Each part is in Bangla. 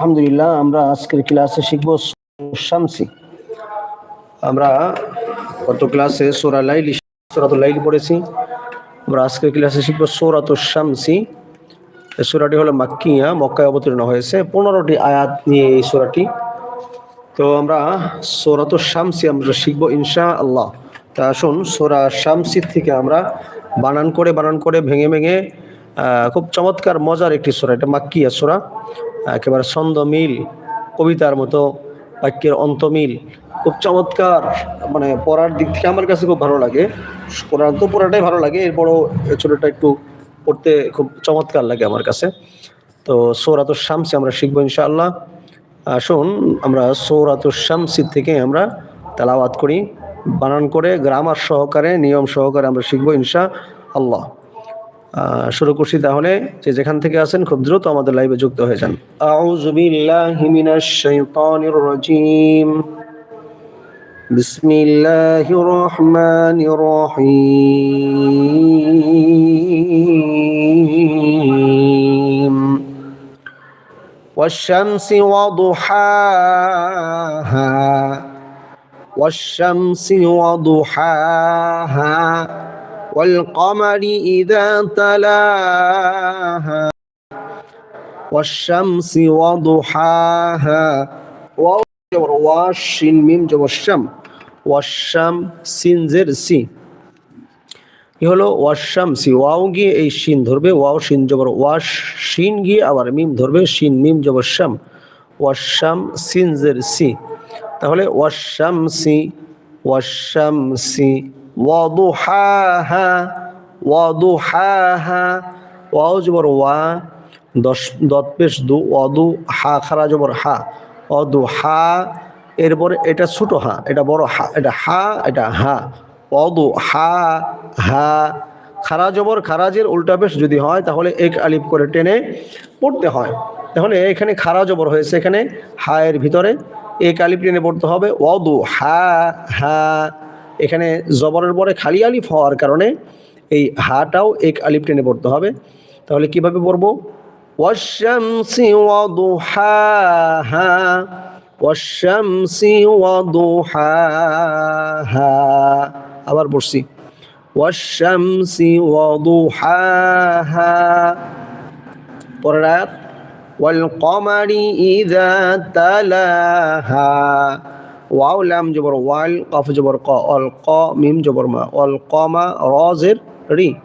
আলহামদুলিল্লাহ, আমরা আজকের ক্লাসে শিখব শামসি। আমরা গত ক্লাসে সোরা লাইলি, সোরাতুল লাইল পড়েছি। আমরা আজকের ক্লাসে শিখব সোরাতুল শামসি। সোরাটি হলো মাক্কিয়া, মক্কায় অবতীর্ণ হয়েছে। পনেরোটি আয়াত নিয়ে এই সোরাটি। তো আমরা সোরাতুল শামসি আমরা শিখব ইনশা আল্লাহ তা আসুন, সোরা শামসি থেকে আমরা বানান করে বানান করে, ভেঙে ভেঙে খুব চমৎকার, মজার একটি সোরা। এটা মাক্কিয়া সোরা। একেবারে ছন্দ মিল, কবিতার মতো বাক্যের অন্তমিল খুব চমৎকার মানে পড়ার দিক থেকে আমার কাছে খুব ভালো লাগে। পড়ার তো পড়াটাই ভালো লাগে, এরপরও ছোটোটা একটু পড়তে খুব চমৎকার লাগে আমার কাছে। তো সৌরাতুর শামসি আমরা শিখব ইনশাআল্লাহ। আসুন, আমরা সৌরাতুর শামসি থেকে আমরা তেলাওয়াত করি। বানান করে, গ্রামার সহকারে, নিয়ম সহকারে আমরা শিখব ইনশা আল্লাহ শুরু করছি তাহলে যে যেখান থেকে আছেন খুব দ্রুত আমাদের লাইভে যুক্ত হয়ে যান আউযু বিল্লাহি মিনাশ শাইতানির রাজিম বিসমিল্লাহির রহমানির রহিম والشمس وضحاها والشمس وضحاها والقمر إذا تلاها والشمس وضحاها واو جبر والشين ميم جبر الشم والشم সিনজের সি কি হলো ওয়াশামসি ওয়াও গিয়ে এই শিন ধরবে ওয়াও শিন জবর ওয়াশ শিন গিয়ে আবার মিম ধরবে শিন মিম জবর শাম ওয়াশাম সিনজের সি তাহলে ওয়াশামসি ওয়াশামসি ওয়াদুহাহা ওয়াদুহাহা, ওয়াও জবর ওয়া, দশ, দত পেশ দু ওয়াদু হা খারা জবর হা অদু হা এরপরে এটা ছোট হা, এটা বড় হা, এটা হা এটা হা অদু হা হা খারা জবর, খারাজের উল্টা পেশ যদি হয়, তাহলে এক আলিফ করে টেনে পড়তে হয়। তাহলে এখানে খারা জবর হয়েছে এখানে হায়ের ভিতরে, এক আলিফ টেনে পড়তে হবে অদু হা হা এখানে জবরের পরে খালি আলিফ হওয়ার কারণে এই হাটাও এক আলিফ টেনে পড়তে হবে। তাহলে কীভাবে পড়ব? আবার পড়ছি। পরে ওয়াদুহাহা কমারি واو لام جبر وال قاف جبر ق القا ميم جبر ما والقام رازر ري.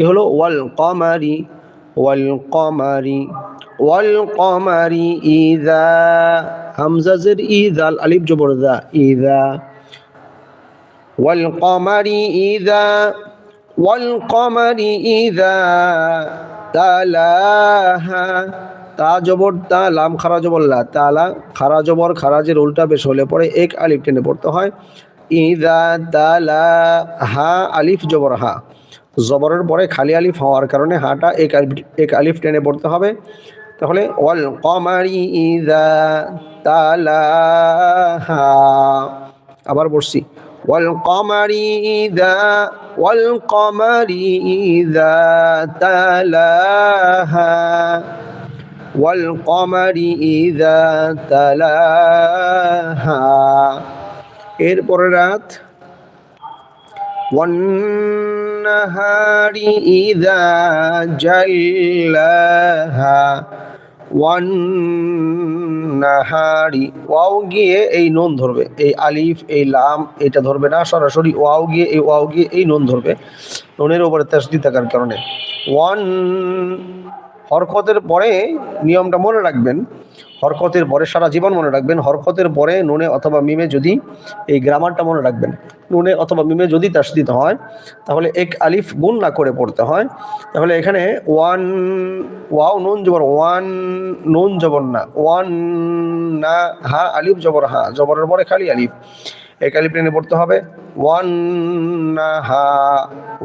إيه يهلو والقمري والقمري والقمري إذا همزة زر إذا الالف جبر ذا إذا. والقمري إذا والقمري إذا تلاها তা জবর তা লাম খারা জবল্লা তালা খারা জবর খারাজের উল্টা বেশ হলে পরে এক আলিফ টেনে পড়তে হয়। ইদা তালা হা আলিফ জবর হা। জবরের পরে খালি আলিফ হওয়ার কারণে হাটা এক আলিফ এক আলিফ টেনে পড়তে হবে। তাহলে ওয়াল কমারি ইদা তালা হা। আবার পড়ছি। ওয়াল কমারি ইদা, ওয়াল কমারি ইদা তালা হা। تلاها والقمر إذا تلاها এরপরে রাত والنهار إذا جلاها ওয়ান্নাহারি ওয়াও গিয়ে এই নুন ধরবে এই আলিফ এই লাম এটা ধরবে না সরাসরি ওয়াও গিয়ে এই ওয়াও গিয়ে এই নুন ধরবে নুনের উপরে তাসদি থাকার কারণে ওয়ান হরকতের পরে নিয়মটা মনে রাখবেন। হরকতের পরে সারা জীবন মনে রাখবেন। হরকতের পরে নুনে অথবা মিমে যদি এই গ্রামারটা মনে রাখবেন। নুনে অথবা মিমে যদি তাসদিদ হয়, তাহলে এক আলিফ গুণ না করে পড়তে হয়। তাহলে এখানে ওয়ান, ওয়াও নুন জবর, ওয়ান নুন জবর না, ওয়ান না, হা আলিফ জবর, হা জবরের পরে খালি আলিফ। আলিফ টেনে পড়তে হবে। ওয়ান না হা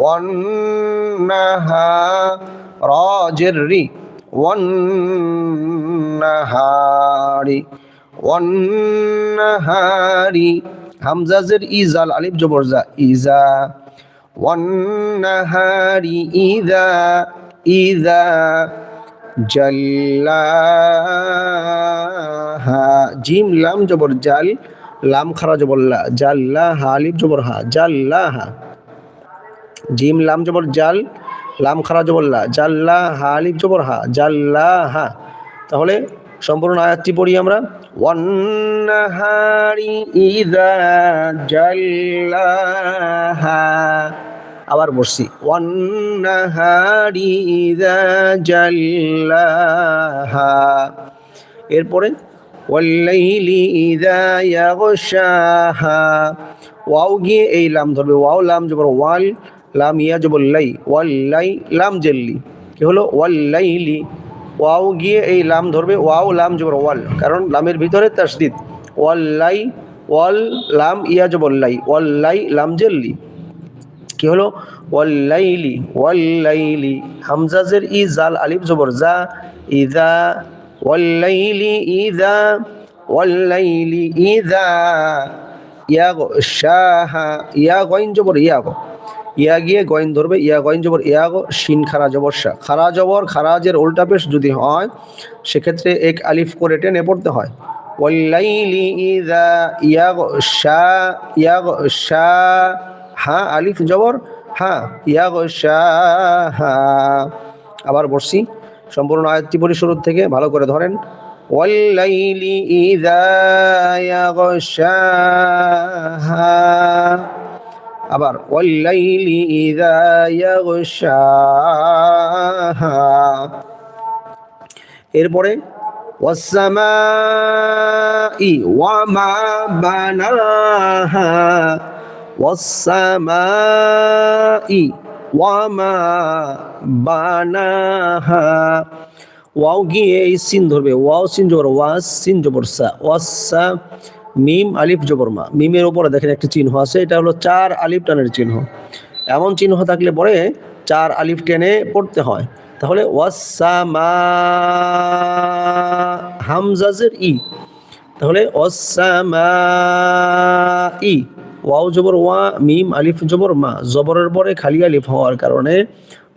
ওয়ান না হা রাজের রি ওয়ান্নাহারি ওয়ান্নাহারি, হামজাজের ইজাল আলিফ জবর জা, ইজা, ওয়ান্নাহারি, ইদা ইদা, জাল্লাহা, জিম, লাম জবর জাল লাম খারা জবর লা জাল্লাহা আলিফ জবর হা, জাল্লাহা। জিম, লাম জবর, জাল, লাম খারা জবর লা জাল্লাহা আলিফ জবর হা, জাল্লাহা। তাহলে সম্পূর্ণ আয়াতটি পড়ি আমরা। ওয়ান্নাহারি ইদা জাল্লাহা। আবার বসছি ওয়ান্নাহারি ইদা জাল্লাহা। এরপরে ওয়াল্লাইলি ইদা ইয়াগশাহা। ওয়াও গিয়ে এই লাম ধরবে, ওয়াও লাম জবর ওয়াল, লাম ইয়া জবর লাই ওয়াল্লাই, লাম জেল্লি। কি হলো? ওয়াল্লাইলি। ওয়াও গিয়ে এই লাম ধরবে, ওয়াও লাম জবর ওয়াল, কারণ লামের ভিতরে তাসদিদ। ওয়াল্লাই, ওয়াল, লাম ইয়া জবর লাই ওয়াল্লাই, লাম জেল্লি। কি হলো? ওয়াল্লাইলি ওয়াল্লাইলি। হামজাজের ই জাল আলিফ জবর জা, ইদা ওয়াল্লাইলি ইদা ওয়াল্লাইলি ইদা ইয়া গো শাহা ইয়া গইন জবর ইয়া গো ইয়া গিয়ে গইন ধরবে ইয়া গইন জবর ইয়া গো শিন খারা জবর শা খারা জবর খারাজের উল্টা পেশ যদি হয়, সেক্ষেত্রে এক আলিফ করে টেনে পড়তে হয়। ওয়াল্লাইলি ইয়া গো শা ইয়া গো শা হা আলিফ জবর, হা। ইয়া গো হা আবার বসছি। সম্পূর্ণ আয়াতটি পড়ি শুরুর থেকে ভালো করে ধরেন ওয়াল্লাইলি ইদা ইয়াগশাহা আবার ওয়াল্লাইলি ইদা ইয়াগশাহা এরপরে ওয়াসসামাই ওয়ামা বানাহা والسماء ওয়ামা বানাহা। ওয়াও গিয়ে এই সিন ধরবে। ওয়াও সিন জবর ওয়াস সিন জবর সা ওয়াসা মিম, আলিফ, জবর মা। মিমের উপরে দেখেন একটা চিহ্ন আছে, এটা হলো চার আলিফ টানের চিহ্ন। এমন চিহ্ন থাকলে পরে চার আলিফ টেনে পড়তে হয়। তাহলে ওয়াসামা হামজাজের ই। তাহলে ওয়াসামা ই। ওয়াও জবর ওয়া, মিম, আলিফ জবর মা। জবরের পরে খালি আলিফ হওয়ার কারণে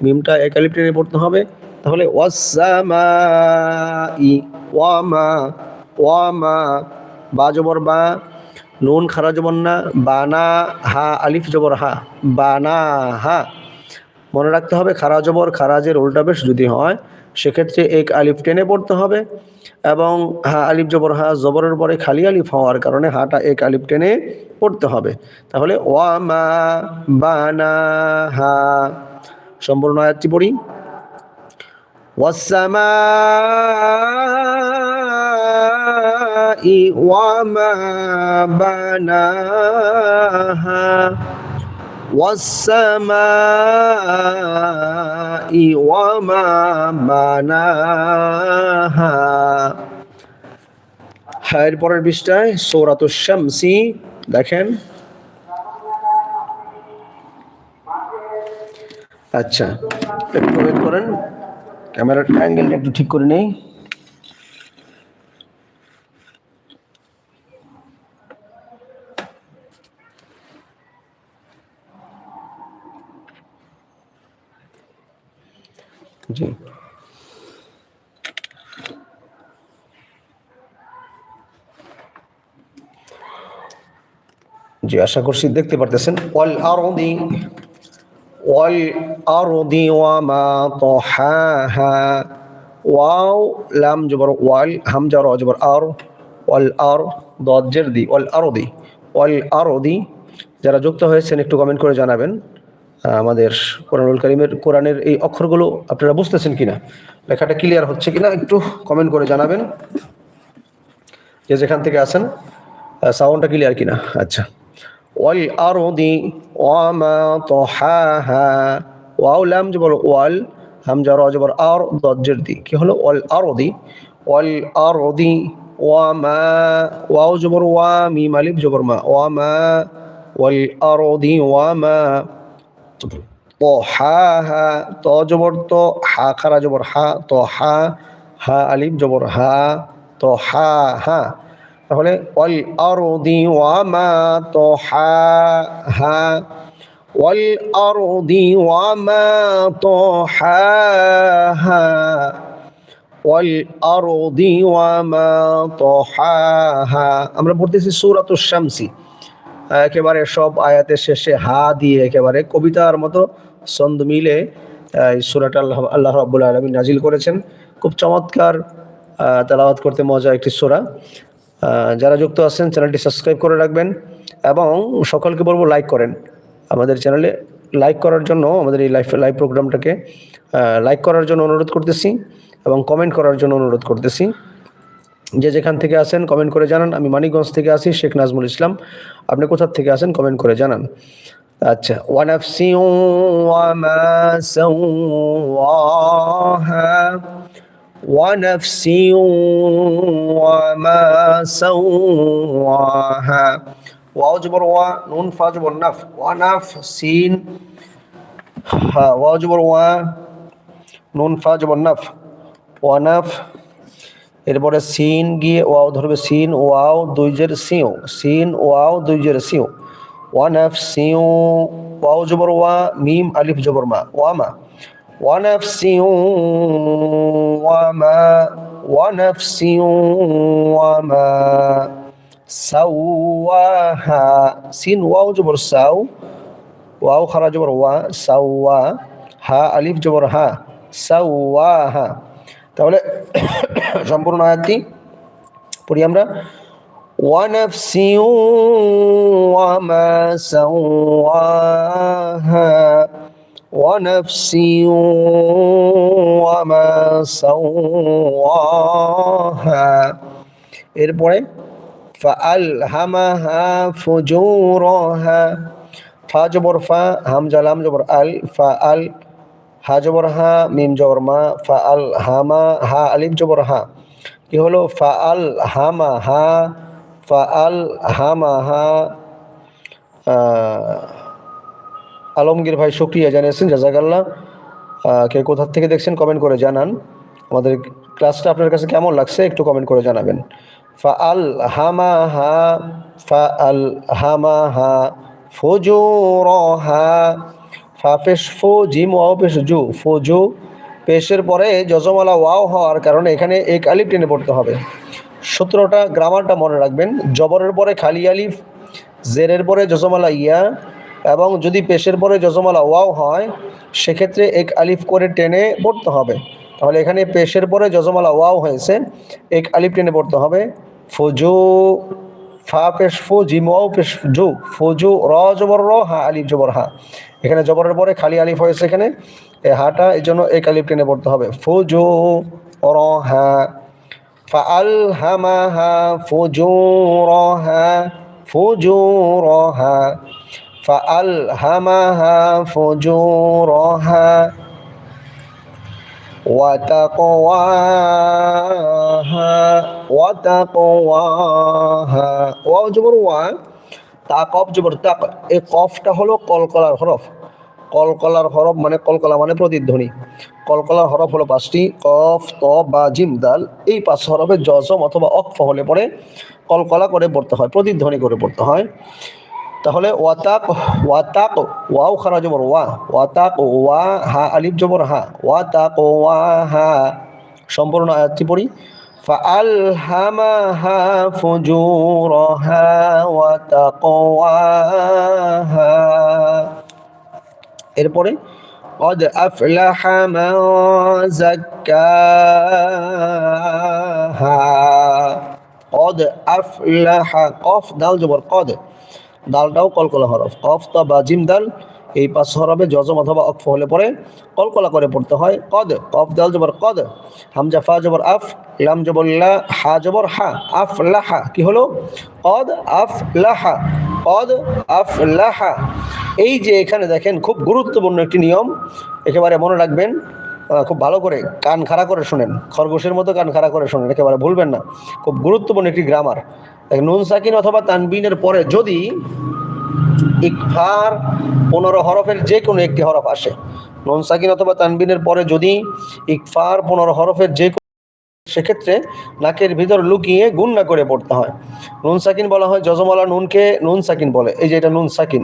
মিমটা এক আলিফ টেনে পড়তে হবে। তাহলে ই বা জবর বা, নুন খারা জবর না, বানা, হা, আলিফ জবর হা, বানা, হা। মনে রাখতে হবে খারা জবর খারাজের উল্টা বেশ যদি হয় সেক্ষেত্রে এক আলিফ টেনে পড়তে হবে এবং হা আলিফ জবর, হা জবরের পরে খালি আলিফ হওয়ার কারণে হাটা এক আলিফ টেনে পড়তে হবে। তাহলে ওয়া মা বানা হা সম্পূর্ণ আয়াতটি পড়ি। ওয়াসামা ওয়া মা বানা হা والسماء وما بناها এর পরের পৃষ্ঠায় সৌরাতুল শামসি দেখেন আচ্ছা একটু ওয়েট করেন ক্যামেরার অ্যাঙ্গেলটা একটু ঠিক করে নেই জি, আশা করছি দেখতে পারতেছেন। ওয়াল আরদি ওয়াল আরদি ওয়ামা তাহাহা, ওয়াও, লাম জবর ওয়াল হামজা র জবর আর, ওয়াল আর, দদ জের দি, ওয়াল আরদি, ওয়াল যারা যুক্ত হয়েছেন, একটু কমেন্ট করে জানাবেন। আমাদের কোরআনুল করিমের, কোরআনের এই অক্ষরগুলো আপনারা বুঝতেছেন কিনা? লেখাটা ক্লিয়ার হচ্ছে কিনা? একটু কমেন্ট করে জানাবেন। যে যেখান থেকে আসেন সাউন্ডটা ক্লিয়ার কিনা? আচ্ছা। ওয়াল আরদি ওয়ামা তাহাহা ওয়াও লাম জবর ওয়াল হামজা র জবর আর দজ্জের দি কি হলো ওয়াল আরদি ওয়াল আরদি ওয়ামা ওয়াও জবর ওয়া মিম আলিফ জবর মা ওয়ামা ওয়াল আরদি ওয়ামা طحاها ত জবর তো হা খারা জবর হা তো হা হা আলিফ জবর হা তো হা হা তাহলে ওয়াল আরদি ওয়ামা তো হা হা ওয়াল আরদি ওয়ামা তো হা হা والأرض وما طحاها আমরা পড়তেছি সূরাতুশ শামসি একেবারে সব আয়াতের শেষে হা দিয়ে একেবারে কবিতার মতো ছন্দ মিলে এই সূরাটা আল্লাহ আল্লাহ রাব্বুল আলামিন নাজিল করেছেন খুব চমৎকার আহ, তেলাওয়াত করতে মজা একটি সূরা আহ, যারা যুক্ত আছেন, চ্যানেলটি সাবস্ক্রাইব করে রাখবেন এবং সকলকে বলব লাইক করেন। আমাদের চ্যানেলে লাইক করার জন্য, আমাদের এই লাইভ লাইভ প্রোগ্রামটাকে লাইক করার জন্য অনুরোধ করতেছি এবং কমেন্ট করার জন্য অনুরোধ করতেছি। যে যেখান থেকে আসেন কমেন্ট করে জানান। আমি মানিকগঞ্জ থেকে আসি শেখ নাজমুল ইসলাম। আপনি কোথা থেকে আসেন কমেন্ট করে জানান। আচ্ছা ওয়ানাফসি ওয়ামা সাওয়াহা। ونفس وما سواها واو جبر وا نون فا جبر نف ونف سين ها واو جبر وا নুন ফা জবর নাফ ওয়ানাফ এরপরে সিন গিয়ে ওয়াও ধরবে সিন ওয়াও দুই জের সিও সিন ওয়াও দুই জের সিও ওয়ানাফ সিও ওয়াও জবর ওয়া মিম আলিফ জবর মা ওয়ামা ونفس وما ونفس وما سواها سين واو جبر ساو واو خرج جبر وا سوا হা আলিফ জবর হা সাওয়াহা তাহলে সম্পূর্ণ আয়াতটি পড়ি আমরা ونفس وما سواها ونفس وما سواها এরপরে فألهمها فجورها ফা জবর ফা হামজা লাম জবর আল ফা আল হা জবর হা মিম জবর মা ফা আল হামা হা আলিফ জবর হা কি হলো ফা আল হামা হা ফা আল হামা হা আহ, আলমগীর ভাই শুক্রিয়া জানিয়েছেন জাজাকাল্লাহ আহ, কে কোথা থেকে দেখছেন কমেন্ট করে জানান। আমাদের ক্লাসটা আপনার কাছে কেমন লাগছে একটু কমেন্ট করে জানাবেন। ফা আল হামা হা ফা আল হামা হা ফুজুরহা ফা পেশ ফো জিম ওয়াও পেশ জু ফুজু। পেশের পরে যজমালা ওয়াও হওয়ার কারণে এখানে এক আলিফ টেনে পড়তে হবে। সতেরোটা গ্রামারটা মনে রাখবেন। জবরের পরে খালি আলিফ জেরের পরে যজমালা ইয়া এবং যদি পেশের পরে জজমালা ওয়াও হয়, সেক্ষেত্রে এক আলিফ করে টেনে পড়তে হবে। তাহলে এখানে পেশের পরে জজমালা ওয়াও হয়েছে, এক আলিফ টেনে পড়তে হবে। ফজু, ফা পেশ ফু, জিম ওয়াও পেশ জু, ফজু, র জবর র, হা আলিফ জবর হা। এখানে জবরের পরে খালি আলিফ হয়েছে এখানে, এ হাটা এই জন্য এক আলিফ টেনে পড়তে হবে। ফজু, র, হা, ফা আল হামা হা, ফজু, র, হা, ফজু, র, হা। فألهمها فجورها وتقواها وتقواها ওয়াও জবর ওয়া তা কফ জবর তাক এই কফটা হলো কলকলার হরফ কলকলার হরফ মানে কলকলা মানে প্রতিধ্বনি কলকলার হরফ হলো পাঁচটি কফ ত বা জিম দাল এই পাঁচ হরফে জজম অথবা অক্ফ হলে পরে কলকলা করে পড়তে হয় প্রতিধ্বনি করে পড়তে হয় তাহলে ওয়াতাক ওয়াতাক ওয়াও খারা জবর ওয়া ওয়াতাক ওয়া হা আলিফ জবর হা ওয়াতাক ওয়া হা সম্পূর্ণ আয়াতটি পড়ি فألهمها فجورها وتقواها এরপরে قد أفلح من زكاها قد أفلح قف দাল জবর قد দালটাও কলকলা হরফ। কফ, তা বা জিম দাল এই পাঁচ হরফে জজম অথবা অক্ফ হলে পরে কলকলা করে পড়তে হয়। কদ, কফ, দাল জবর কদ, হামজা, ফা জবর আফ, লাম জবর লা, হা জবর হা, আফ লাহা কি হলো? কদ, আফ লাহা কদ, আফ লাহা এই যে এখানে দেখেন, খুব গুরুত্বপূর্ণ একটি নিয়ম। একেবারে মনে রাখবেন খুব ভালো করে কান খাড়া করে শুনেন, খরগোশের মতো কান খাড়া করে শুনেন, একেবারে ভুলবেন না। খুব গুরুত্বপূর্ণ একটি গ্রামার নুন সাকিন অথবা তানবিনের পরে যদি ইকফার পনেরো হরফের যে কোনো একটি হরফ আসে, নুন সাকিন অথবা তানবিনের পরে যদি ইকফার পনেরো হরফের যে সেক্ষেত্রে নাকের ভিতর লুকিয়ে গুণ না করে পড়তে হয়। নুন সাকিন বলা হয় যজমালা নুনকে নুন সাকিন বলে, এই যে এটা নুন সাকিন।